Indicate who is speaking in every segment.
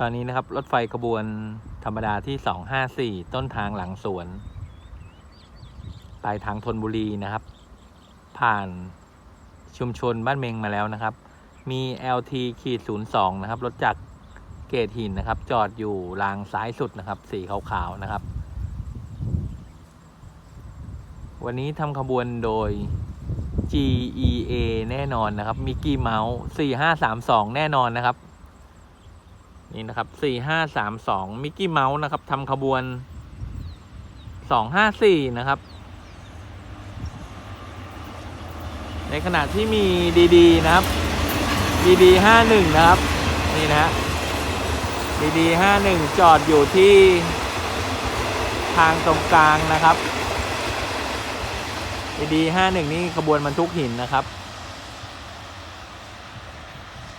Speaker 1: ตอนนี้นะครับ รถไฟขบวนธรรมดาที่สองห้าสี่ต้นทางหลังสวนปลายทางธนบุรีนะครับ ผ่านชุมชนบ้านเมงมาแล้วนะครับ มี LT ขีดศูนย์สองนะครับ รถจักรเกตหินนะครับ จอดอยู่รางซ้ายสุดนะครับ สีขาวๆนะครับ วันนี้ทำขบวนโดย GEA แน่นอนนะครับ มิกกี้เมาส์4532 แน่นอนนะครับ นี่นะครับ4532มิกกี้เมาส์นะครับทำขบวน254นะครับ ในขณะที่มีดีๆนะครับดีๆ51นะครับ นี่นะฮะดีๆ51จอดอยู่ที่ทางตรงกลางนะครับดีดีห้าหนึ่งนี่ขบวนบรรทุกหินนะครับ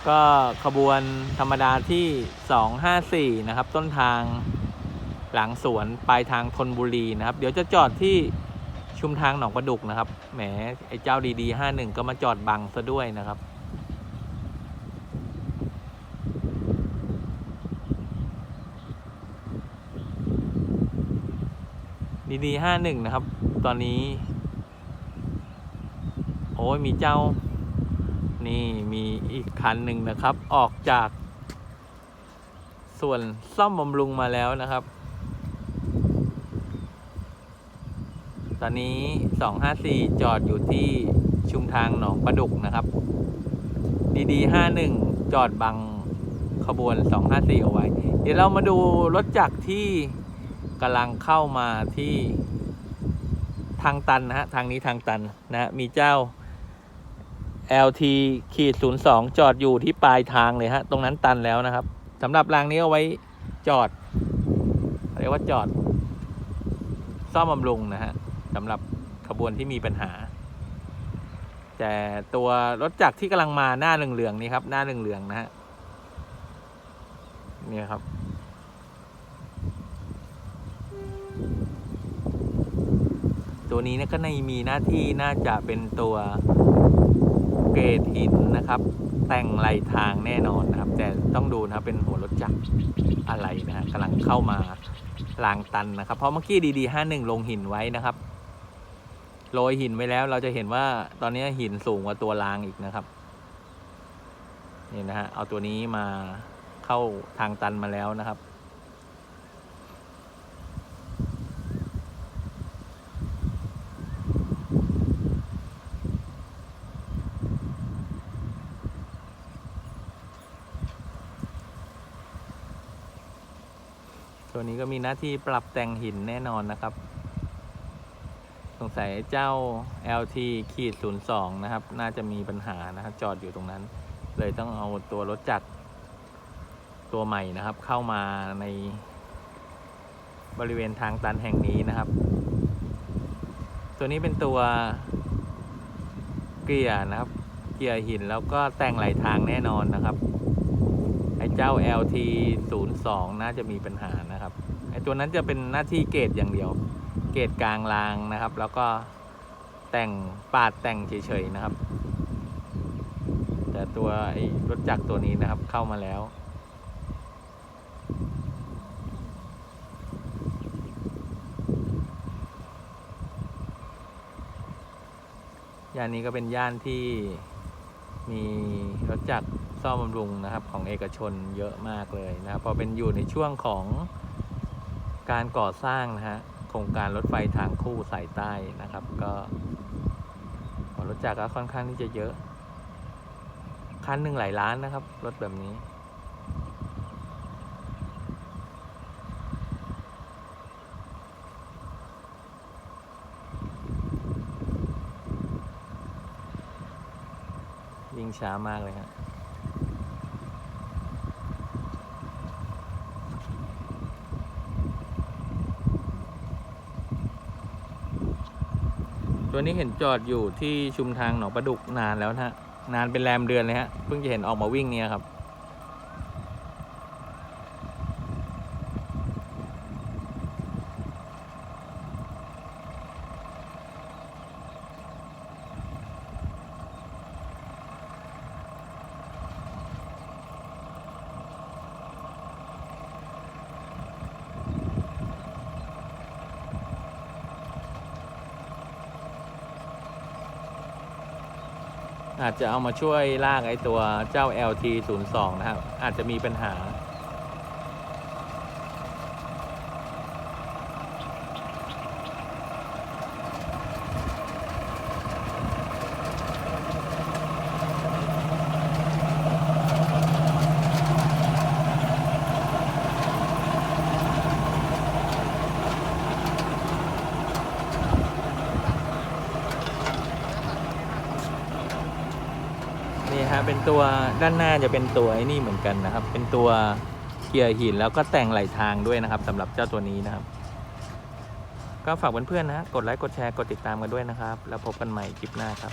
Speaker 1: ก็ขบวนธรรมดาที่สองห้าสี่นะครับ ต้นทางหลังสวนปลายทางธนบุรีนะครับ เดี๋ยวจะจอดที่ชุมทางหนองประดุกนะครับ แหมไอ้เจ้าดีๆห้าหนึ่งก็มาจอดบังซะด้วยนะครับ ดีๆห้าหนึ่งนะครับ ตอนนี้ โอ้ยมีเจ้า นี่มีอีกคันหนึ่งนะครับ ออกจาก ส่วนซ่อมบำรุงมาแล้วนะครับ ตอนนี้ 254 จอดอยู่ที่ชุมทางหนองประดุกนะครับ ดีๆ51 จอดบังขบวน 254 เอาไว้ เดี๋ยวเรามาดูรถจักรที่กำลังเข้ามาที่ทางตันนะฮะ ทางนี้ทางตันนะฮะ มีเจ้า LT ขีดศูนย์สองจอดอยู่ที่ปลายทางเลยฮะ ตรงนั้นตันแล้วนะครับสำหรับรางนี้เอาไว้จอด เรียกว่าจอด ซ่อมบำรุงนะฮะสำหรับขบวนที่มีปัญหา แต่ตัวรถจักรที่กำลังมาหน้าเหลืองๆนี่ครับ หน้าเหลืองๆนะฮะนี่ครับตัวนี้นก็ในมีหน้าที่น่าจะเป็นตัว เกรดหินนะครับ แต่งไหลทางแน่นอนนะครับ แต่ต้องดูนะครับเป็นหัวรถจักรอะไรนะฮะกำลังเข้ามารางตันนะครับ เพราะเมื่อกี้ดีๆห้าหนึ่งลงหินไว้นะครับโรยหินไว้แล้วเราจะเห็นว่าตอนนี้หินสูงกว่าตัวรางอีกนะครับนี่นะฮะเอาตัวนี้มาเข้าทางตันมาแล้วนะครับ ตัวนี้ก็มีหน้าที่ปรับแต่งหินแน่นอนนะครับ สงสัยเจ้า LT ขีด02 นะครับ น่าจะมีปัญหานะครับ จอดอยู่ตรงนั้น เลยต้องเอาตัวรถจักรตัวใหม่นะครับ เข้ามาในบริเวณทางตันแห่งนี้นะครับ ตัวนี้เป็นตัวเกียร์นะครับ เกียร์หินแล้วก็แต่งไหลทางแน่นอนนะครับ ไอ้เจ้า LT 0 2น่าจะมีปัญหานะครับ ไอ้ตัวนั้นจะเป็นหน้าที่เกตอย่างเดียว เกตกลางรางนะครับ แล้วก็แต่งปาดแต่งเฉยๆนะครับ แต่ตัวไอ้รถจักรตัวนี้นะครับเข้ามาแล้วย่านนี้ก็เป็นย่านที่มีรถจักร ซ่อมบำรุงนะครับของเอกชนเยอะมากเลยนะครับพอเป็นอยู่ในช่วงของการก่อสร้างนะฮะโครงการรถไฟทางคู่สายใต้นะครับ ก็รถจักรก็ค่อนข้างที่จะเยอะ คันหนึ่งหลายล้านนะครับ รถแบบนี้วิ่งช้ามากเลยฮะ ตัวนี้เห็นจอดอยู่ที่ชุมทางหนองประดุกนานแล้วนะฮะนานเป็นแรมเดือนเลยฮะเพิ่งจะเห็นออกมาวิ่งเนี่ยครับ อาจจะเอามาช่วยลากไอตัวเจ้า LT 0 2 นะครับ อาจจะมีปัญหา ตัวด้านหน้าจะเป็นตัวไอ้นี่เหมือนกันนะครับ เป็นตัวเกียร์หินแล้วก็แต่งไหลทางด้วยนะครับสำหรับเจ้าตัวนี้นะครับ ก็ฝากเพื่อนๆนะ กดไลค์กดแชร์กดติดตามกันด้วยนะครับ แล้วพบกันใหม่คลิปหน้าครับ